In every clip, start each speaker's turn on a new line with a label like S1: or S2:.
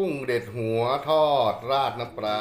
S1: กุ้งเด็ดหัวทอดราดน้ำปลา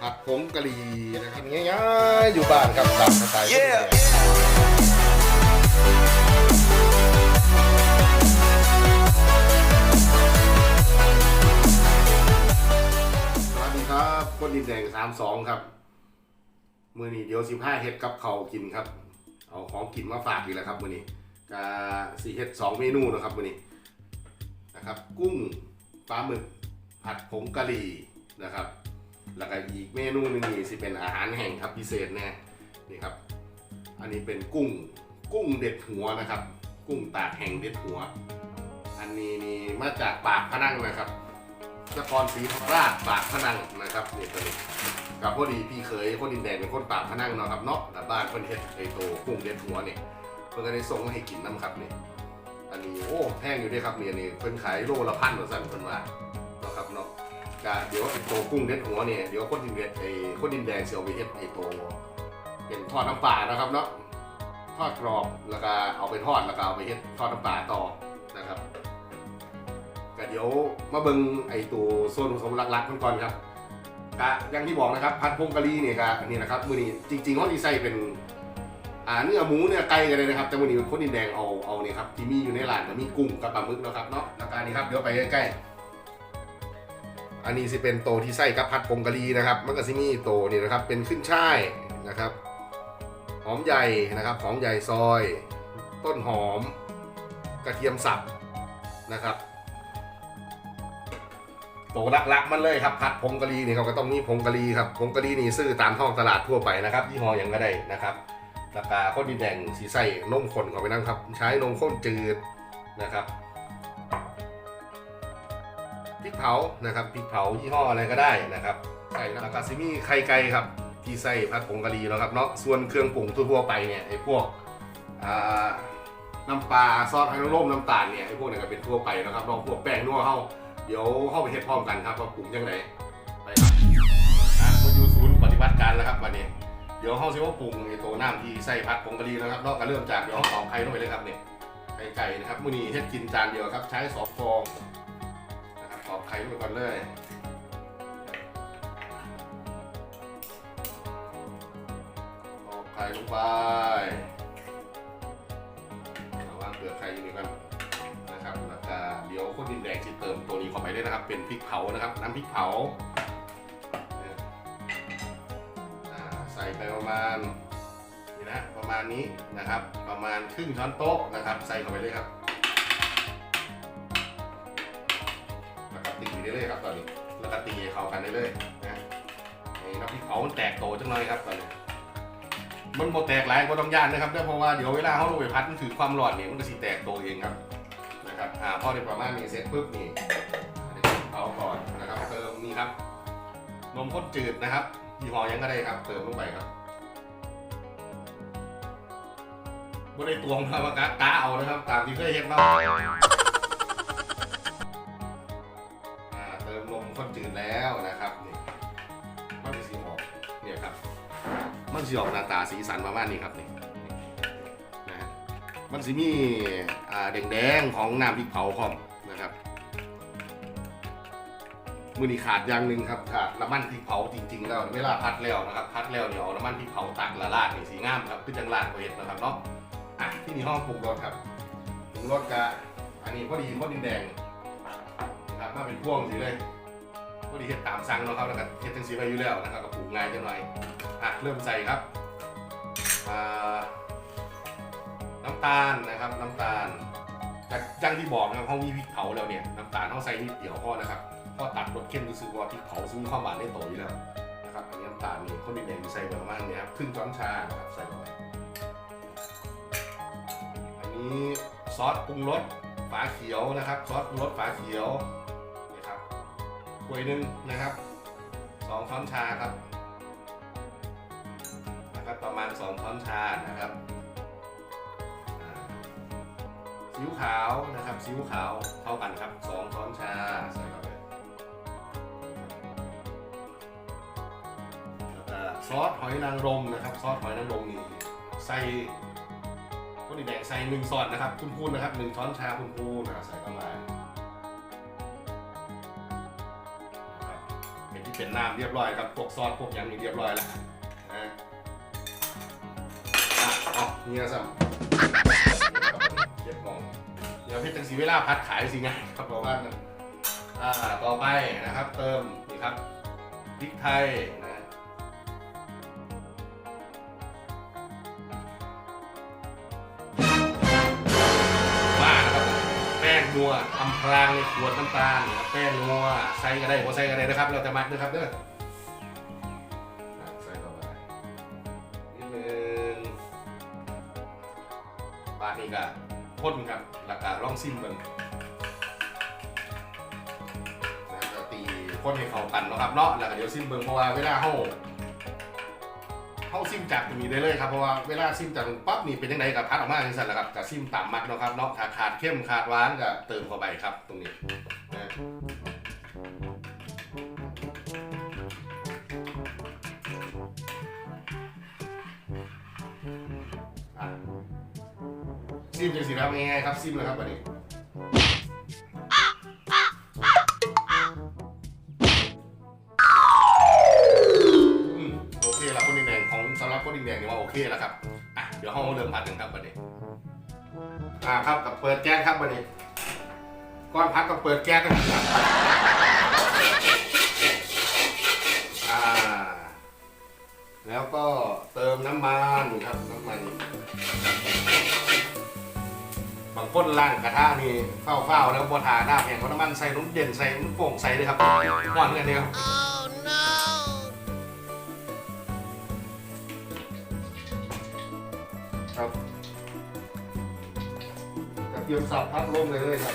S1: ผัดผงกะหรี่นะครับง่ายๆอยู่บ้านครับตามสไตล์คนแดงสวัสดีครับคนดินแดงสามสองครับมือนี้เดี๋ยวสิบห้าเฮ็ดกับเขาวกินครับ เอาของกินมาฝากอีกแล้วครับมือนี้กาสี่เฮ็ดสองเมนูนะครับมือนี้นะครับ กุ้ง ปลาหมึกผัดผงกะหรี่นะครับ แล้วก็อีกเมนูหนึ่งนี่สิเป็นอาหารแห้งครับพิเศษแน่นี่ครับ อันนี้เป็นกุ้งกุ้งเด็ดหัวนะครับ กุ้งตากแห้งเด็ดหัว อันนี้นี่มาจากปากพนังนะครับนครศรีธรรมราชปากพนังนะครับนี่ตัวนี้กับพอดีพี่เคยคนดินแดงเป็นคนปากพนังเนาะครับเนาะแต่บ้านเพิ่นเฮ็ดไอโตกุ้งเด็ดหัวเนี่ยเพิ่นก็ได้ส่งมาให้กินน้ำครับเนี่ย อันนี้โอ้แพงอยู่ด้วยครับเนี่ยนี่เพิ่นขายโลละพันกว่าสั่นเพิ่นว่าเนาะครับเนาะก็เดี๋ยวไอโตกุ้งเด็ดหัวเนี่ยเดี๋ยวคนดินแดงไอ้คนดินแดงสิเอาไปเฮ็ดไอโตเป็นทอดน้ำปลานะครับเนาะทอดกรอบแล้วก็เอาไปทอดแล้วก็เอาไปเฮ็ดทอดน้ำปลาต่อนะครับก็เดี๋ยวมาเบิ่งไอ้ตัวโซนผสมหลักๆกันก่อนครับก็อย่างที่บอกนะครับ พัดพงกะหรี่เนี่ยก็นี่นะครับมือนี้จริงๆเขาที่ใส่เป็น อ่าเนื้อหมูเนื้อไก่กันเลยนะครับแต่มือนี้คนดินแดงเอาเอาเนี่ยครับที่มีอยู่ในร้านก็มีกุ้งกับปลาหมึกเนะครับเนาะแล้วก็อันนี้ครับเดี๋ยวไปใกล้ๆอันนี้สิเป็นโตที่ใส่กับพัดพงกะหรี่นะครับ มันก็สิมีโตนี่นะครับเป็นขึ้นช่ายนะครับหอมใหญ่นะครับหอมใหญ่ซอย ต้นหอม กระเทียมสับนะครับโตหลักๆมันเลยครับผัดผงกะหรี่นี่เขาก็ต้องมีผงกะหรี่ครับผงกะหรี่นี่ซื้อตามท้องตลาดทั่วไปนะครับยี่ห้อหยังก็ได้นะครับ ราคาข้นดินแดงสีใส่นมข้นเข้าไปนั่งครับ ใช้นมข้นจืดนะครับพริกเผานะครับพริกเผายี่ห้ออะไรก็ได้นะครับใส่แล้วก็ซิมีไข่ไก่ครับ ที่ใส่ผัดผงกะหรี่แล้วครับเนาะส่วนเครื่องปรุงทั่วไปเนี่ยไอ้พวกน้ำปลาซอสไฮโนโรมน้ำตาลเนี่ยไอ้พวกนี้ก็เป็นทั่วไปนะครับนอกพวกแป้งนัวเข้าเดี๋ยวเข้าไปเฮ็ดพร้อมกันครับว่าปรุงยังไงไปครับมาอยู่ศูนย์ปฏิบัติการแล้วครับวันนี้ เดี๋ยวเข้าซิว่าปรุงในตัวน้ำที่ใส่ผัดผงกะหรี่นะครับนอกจากเริ่มจากเดี๋ยวเอาไข่ลงไปเลยครับเนี่ยไข่ไก่นะครับมื้อนี้เฮ็ดกินจานเดียวครับ ใช้สองฟองนะครับตอกไข่ลงไปก่อนเลยตอกไข่ลงไประวางเปลือกไข่อยู่นี่ก่อนนะครับแล้วก็เดี๋ยวคนดินแดงจะเติมตัวนี้เข้าไปด้วยนะครับ เป็นพริกเผานะครับน้ำพริกเผา ไปประมาณนี่นะประมาณนี้นะครับ ประมาณครึ่งช้อนโต๊ะนะครับ ใส่เข้าไปเลยครับแล้วก็ตีได้เลยครับตอนนี้แล้วก็ตีเข้ากันได้เลยนะนี่น้ำพริกเผามันแตกโตจังเลยครับตอนนี้มันโมแตกหลายก็ต้องย่านนะครับเพราะว่าเดี๋ยวเวลาเขาลงไปพัดมันถือความร้อนเนี่ยมันก็สีแตกโตเองครับนะครับอ่าพอได้ประมาณนี้เสร็จปุ๊บนี่เอาก่อนนะครับเติมนี่ครับนมข้นจืดนะครับ ยี่ห้อยังก็ได้ครับ เติมลงไปครับบ่ได้ตวงครับว่ากะกะเอานะครับ ตามที่เคยเห็นมาอ่าเติมนมข้นจืดแล้วนะครับนี่มันสีออกเนี่ยครับ มันสีออกหน้าตาสีสันประมาณนี้ครับนี่นะฮะมันสิมีอ่าแดงๆของน้ำพริกเผาพร้อม มือนี้ขาดอย่างหนึ่งครับขาดน้ำมันพริกเผาจริงๆแล้วเวลาพัดแล้วนะครับพัดแล้วเนี่ยเอาน้ำมันพริกเผาตักละลาดนี่สีงามครับคือจังลาดเห็ดนะครับเนาะอะที่นี่ห้องปรุงรสครับปรุงรสกะอันนี้พอดีพอดินแดงนะครับมาเป็นพ่วงสิเลยพอดีเห็ดตามสั่งเนาะครับแล้วก็เห็ดจังสีไปอยู่แล้วนะครับก็ปรุงง่ายจังหน่อยอะเริ่มใส่ครับอ่าน้ำตาลนะครับน้ำตาลแต่อยังที่บอกนะครับเขามีพริกเผาแล้วเนี่ยน้ำตาลเขาใส่นิดเดียวพอนะครับ พอตัดรสเข้มรู้สึกว่าพริกเผาซึ่งเข้ามาในโตอยู่แล้วนะครับอันนี้น้ำตาลนี่คนดินแดงใส่ประมาณเนี้ยครับครึ่งช้อนชานะครับใส่ลงไปอันนี้ซอสปรุงรสฝาเขียวนะครับซอสปรุงรสฝาเขียวนี่ครับถ้วยหนึ่งนะครับสองช้อนชาครับนะครับประมาณสองช้อนชานะครับซีอิ๊วขาวนะครับซีอิ๊วขาวเท่ากันครับสอง ซอสหอยนางรมนะครับ ซอสหอยนางรมนี่ใส่คนอีแดงใส่หนึ่งซอนนะครับคุณพูนนะครับหนึ่งช้อนชาคุณพูนนะครับใส่เข้ามาที่เป็นน้ำเรียบร้อยครับพวกซอสพวกอย่างนี้เรียบร้อยแล้วนะอะเอเนี่ยซ้ำเก็บของเดี๋ยวเพชรจังสีเวลาพัดขายสิไงครับบอกว่านั่นต่อไปนะครับ เติมนี่ครับพริกไทย นัวทำพรางในขวดน้ำตาลแป้งนัวใส่ก็ได้บ่ใส่ก็ได้นะครับ เราจะมักนะครับเด้อใส่เข้าไปนิดนึงบาทนี้ก็พ่นครับแล้วก็ลองซิมเบิ่งแล้วก็ตีพ่นให้เข้ากันนะครับเนาะแล้วก็เดี๋ยวซิมเบิ่งเพราะว่าเวลาเฮา เฮาซิมจากตรงนี้ได้เลยครับเพราะว่าเวลาซิมจากตรงปั๊บนี่เป็นยังไงกับพัดออกมาจังซั่นแหละครับกับซิมต่ำมักเนาะครับเนาะขาดขาดเข้มขาดหวานก็เติมเข้าไปครับตรงนี้นะอะซิมจังสิครับง่ายๆครับซิมเลยครับวันนี้ อ่าครับกับเปิดแก๊สครับวันนี้ก้อนพัดกับเปิดแก๊สนะครับอ่า แล้วก็เติมน้ำมันครับน้ำมันบางคนล่างกระทะนี่เฝ้าๆแล้วบัวทาหน้าแพงเพราะน้ำมันใส่น้ำเย็นใส่น้ำโป่งใส่เลยครับหวานกันเนี่ยครับครับกระ เทียมสับพับลงเลยเลยครับ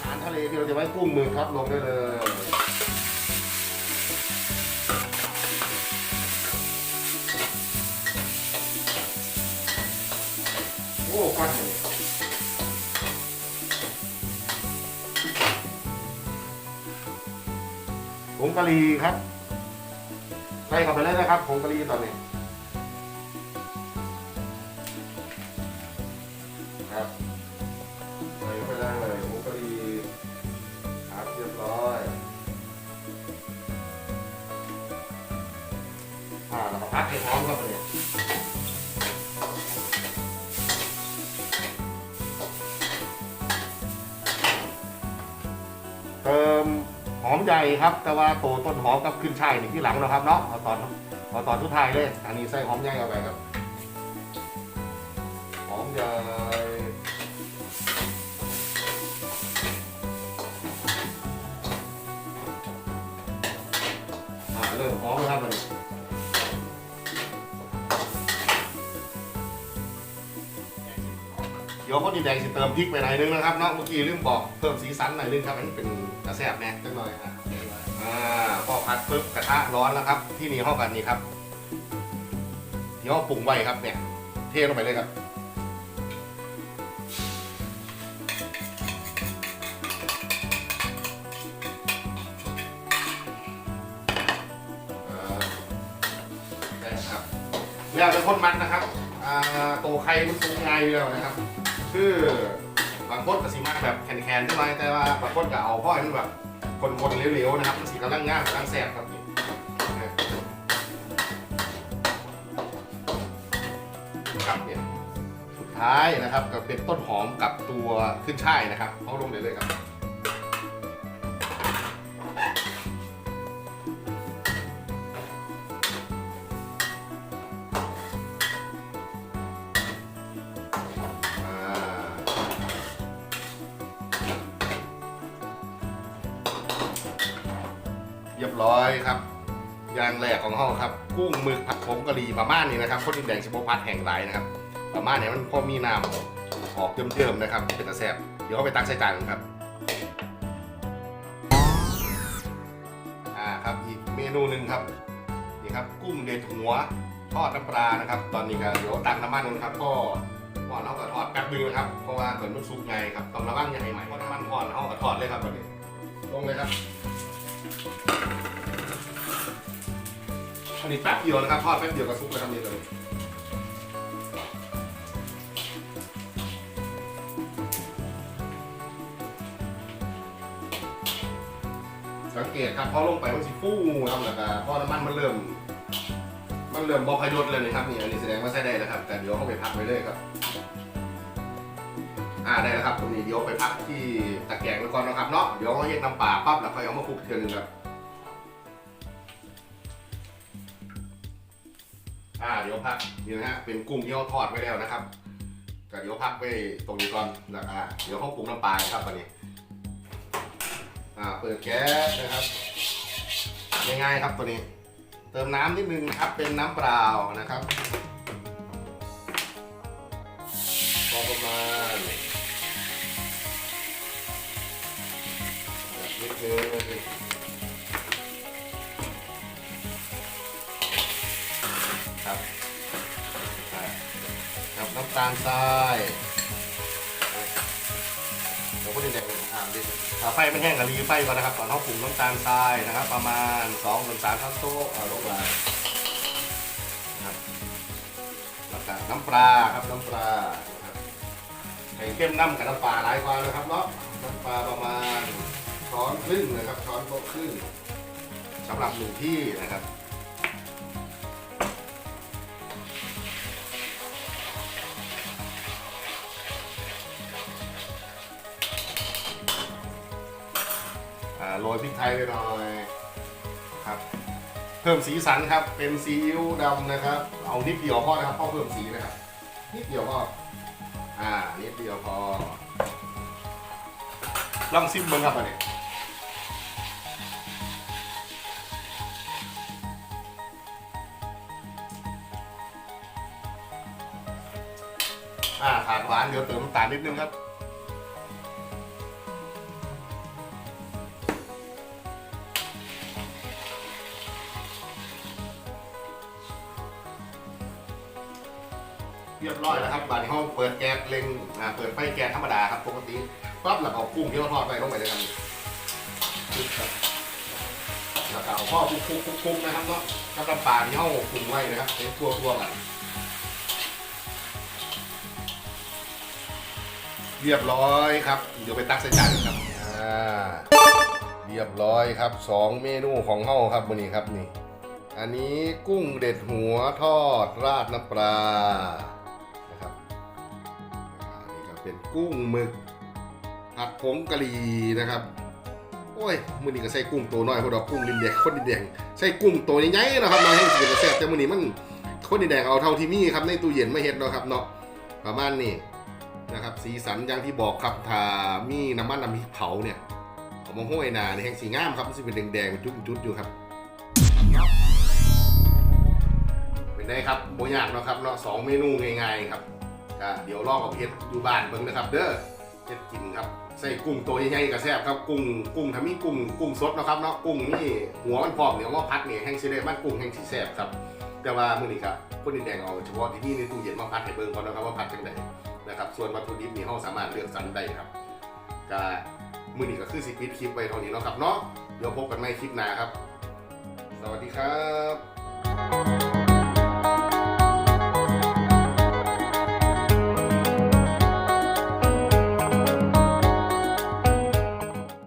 S1: อาหารทะเลที่เราจะไว้กุ้งมือครับลงได้เลยโอ้ควันเลยผงกะหรี่ครับใส่เข้าไปเลยนะครับผงกะหรี่ตอนนี้ อมใหญ่ครับ แต่ว่าโตต้นหอมกับขึ้นช่ายนี่ที่หลังนะครับเนาะเอาตอนเอาตอนทุกท้ายเลยอันนี้ใส่หอมใหญ่เข้าไปครับ ดี๋ยวคนดีแดงจะเติมพริกไปหน่อยนึงนะครับเนาะเมื่อกี้ลืมบอกเพิ่มสีสันหน่อยนึงครับอันนี้เป็นกระแสบแน่จังหน่อยอะอ่าพอผัดปุ๊บกระทะร้อนแล้วครับ ที่นี่เข้ากันนี่ครับเดี๋ยวปรุงไว้ครับเนี่ยเทลงไปเลยครับอ่าได้ครับแล้วเป็นคนมันนะครับอ่าโตไข่มันสุกง่ายอยู่แล้วนะครับ คือบางคนก็สิมากแบบแข็งๆใช่ไหมแต่ว่าบางคนก็เอาพ่อให้มันแบบคนๆเหลวๆนะครับมันสีกำลังง่ายกำลังแสบครับนี่ครับเนี่ยสุดท้ายนะครับก็เป็นต้นหอมกับตัวขึ้นช่ายนะครับเอาลงเลยเลยครับ ร้อยครับอย่างแรกของห้องครับกุ้งหมึกผัดผงกะหรี่ประมาณนี้นะครับคนดินแดงชิโบพัดแห่งไรนะครับประมาณนี้มันพอมีน้ำออกเติมๆนะครับ เป็นตะแซบเดี๋ยวเอาไปตักใส่จานครับอ่าครับอีกเมนูหนึ่งครับนี่ครับกุ้งเด็ดหัวทอดน้ำปลานะครับ ตอนนี้ก็เดี๋ยวตักน้ำมันนะครับก็ก่อนเอากระทอดแป๊บนึงนะครับเพราะว่าเหมือนมันสุกไงครับต้องระวังอย่าให้ไหมเพราะน้ำมันก่อนเอากระทอดเลยครับแบบนี้ลงเลยครับ นนี้แป๊บเดียวนะครับทอดแป๊บเดียวก็สุกแล้วครับนี่เลยสังเกตครับพอลงไปมันสิฟูครับแล้วก็พอน้ำมันมันเริ่ม มันเริ่มบอพยศเลยนะครับนี่อันนี้แสดงว่าใช้ได้แล้วครับ แต่เดี๋ยวเขาไปพักไว้เลยครับ อ่าได้แล้วครับตรงนี้เดี๋ยวไปพักที่ตะแกรงไว้ก่อนนะครับเนาะเดี๋ยวเราเย็ดน้ำปลาปั๊บแล้วค่อยเอามาคลุกเทีนึงครับ อ่าเดี๋ยวพักนี่นะฮะเป็นกุ้งที่เขาทอดไว้แล้วนะครับก็เดี๋ยวพักไว้ตรงนี้ก่อนแล้วอ่าเดี๋ยวเขาปรุงน้ำปลาครับวันนี้อ่าเปิดแก๊สนะครับง่ายๆครับตัวนี้ เติมน้ำนิดนึงนะครับเป็นน้ำเปล่านะครับ ตาลทรายเดี๋ยวก็จะแดงอ่าดิถ้าไฟไม่แห้งก็รีไฟก่อนนะครับก่อนเขาปรุงน้ำตาลทรายนะครับ ประมาณ2-3ส่วน3ช้อนโต๊ะเอาลงมานะครับแล้วก็น้ำปลาครับน้ำปลานะครับไข่เข้มน้ำกับน้ำปลาหลายกว่านะครับเนาะน้ำปลาประมาณช้อนครึ่งนะครับช้อนโต๊ะครึ่งสำหรับหนึ่งที่นะครับ โรยพริกไทยไปหน่อยครับ เพิ่มสีสันครับ เป็นซีอิ๊วดำนะครับ เอานิดเดียวพอนะครับพอเพิ่มสีนะครับ นิดเดียวพออ่านิดเดียวพอลองซิมเบิ้งครับอันนี้อ่าขาดหวานเดี๋ยวเติมน้ำตาลนิดนึงครับ เรียบร้อยแล้วครับบานห้องเปิดแก๊สเล็งอ่าเปิดไฟแก๊สธรรมดาครับปกติปั๊บแล้วเอากุ้งที่เราทอดไปลงไปเลยครับแล้วก็เอาพ่อคุกคลุกคลุกคลุกนะครับเนาะกับน้ำปลาที่ห้องปรุงไว้นะครับเป็นทั่วทั่วๆกันเรียบร้อยครับ เดี๋ยวไปตักใส่จานกันครับอ่าเรียบร้อยครับสองเมนูของเฮาครับวันนี้ครับนี่ อันนี้กุ้งเด็ดหัวทอดราดน้ำปลา เป็นกุ้งหมึกผัดผงกะหรี่นะครับ โอ้ยมือนี้ก็ใส่กุ้งตัวน้อยพวกเรากุ้งดินแดงคนดินแดงใส่กุ้งตัวใหญ่ๆนะครับน้องให้กินกระแซ่บแต่มือนี้มันคนดินแดงเอาเท่าที่มีครับในตู้เย็นไม่เห็ดเนาะครับเนาะประมาณนี้นะครับ สีสันอย่างที่บอกครับถ้ามีน้ำมันน้ำพริกเผาเนี่ยเอามาห้อยหนาในแห่งสีงามครับมันจะเป็นแดงๆเป็นจุดๆอยู่ครับเป็นไงครับโบยากเนาะครับเนาะสองเมนูง่ายๆครับ ก็เดี๋ยวลองเอาเพชรอยู่บ้านเบิ่งนะครับ เด้อเพชรกินครับ ใส่กุ้งตัวใหญ่ๆกับแซ่บครับ กุ้งกุ้งถ้ามีกุ้งกุ้งสดนะครับเนาะ กุ้งนี่หัวมันพร้อมเนี่ยว่าพัดเนี่ยแห้งสิได้มันกุ้งแห้งสิแซ่บครับ แต่ว่ามื้อนี้ครับคนดินแดงเอาเฉพาะที่นี่ในตู้เย็นมาพัดให้เบิ่งก่อนนะครับว่าพัดจังไดนะครับ ส่วนวัตถุดิบนี่เฮาสามารถเลือกสรรได้ครับก็มื้อนี้ก็คือสิปิดคลิปไว้เท่านี้เนาะครับเนาะ เดี๋ยวพบกันใหม่คลิปหน้าครับ สวัสดีครับ